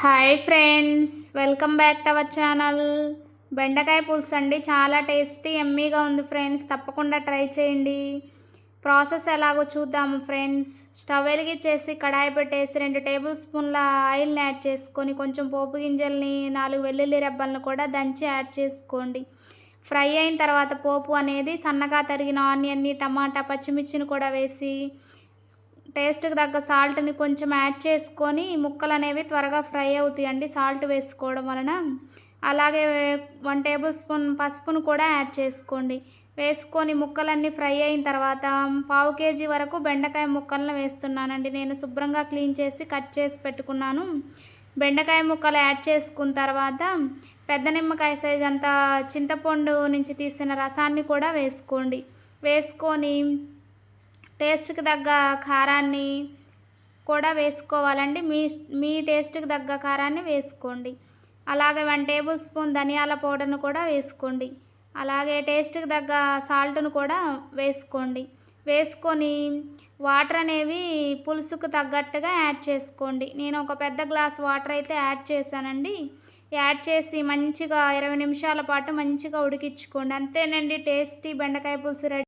Hi friends welcome back to our channel. బెండకాయ పులుసు అండి చాలా టేస్టీ ఎమ్మీగా ఉంది ఫ్రెండ్స్. తప్పకుండా ట్రై చేయండి. ప్రాసెస్ ఎలాగో చూద్దాము ఫ్రెండ్స్. స్టవ్ వెలిగించేసి కడాయి పెట్టేసి రెండు టేబుల్ స్పూన్ల ఆయిల్ని యాడ్ చేసుకొని కొంచెం పోపు గింజల్ని నాలుగు వెల్లుల్లి రెబ్బలను కూడా దంచి యాడ్ చేసుకోండి. ఫ్రై అయిన తర్వాత పోపు అనేది సన్నగా తరిగిన ఆనియన్ని టమాటా పచ్చిమిర్చిని కూడా వేసి టేస్ట్కి తగ్గ సాల్ట్ని కొంచెం యాడ్ చేసుకొని ముక్కలు అనేవి త్వరగా ఫ్రై అవుతాయండి. సాల్ట్ వేసుకోవడం వలన. అలాగే వన్ టేబుల్ స్పూన్ పసుపును కూడా యాడ్ చేసుకోండి. వేసుకొని ముక్కలన్నీ ఫ్రై అయిన తర్వాత పావు కేజీ వరకు బెండకాయ ముక్కలను వేస్తున్నానండి. నేను శుభ్రంగా క్లీన్ చేసి కట్ చేసి పెట్టుకున్నాను. బెండకాయ ముక్కలు యాడ్ చేసుకున్న తర్వాత పెద్ద నిమ్మకాయ సైజ్ అంత చింతపండు నుంచి తీసిన రసాన్ని కూడా వేసుకోండి. వేసుకొని టేస్ట్కి తగ్గ కారాన్ని కూడా వేసుకోవాలండి. మీ మీ టేస్ట్కి తగ్గ కారాన్ని వేసుకోండి. అలాగే వన్ టేబుల్ స్పూన్ ధనియాల పౌడర్ను కూడా వేసుకోండి. అలాగే టేస్ట్కి తగ్గ సాల్ట్ను కూడా వేసుకోండి. వేసుకొని వాటర్ అనేవి పులుసుకు తగ్గట్టుగా యాడ్ చేసుకోండి. నేను ఒక పెద్ద గ్లాస్ వాటర్ అయితే యాడ్ చేశానండి. యాడ్ చేసి మంచిగా ఇరవై నిమిషాల పాటు మంచిగా ఉడికించుకోండి. అంతేనండి టేస్టీ బెండకాయ పులుసు రెడీ.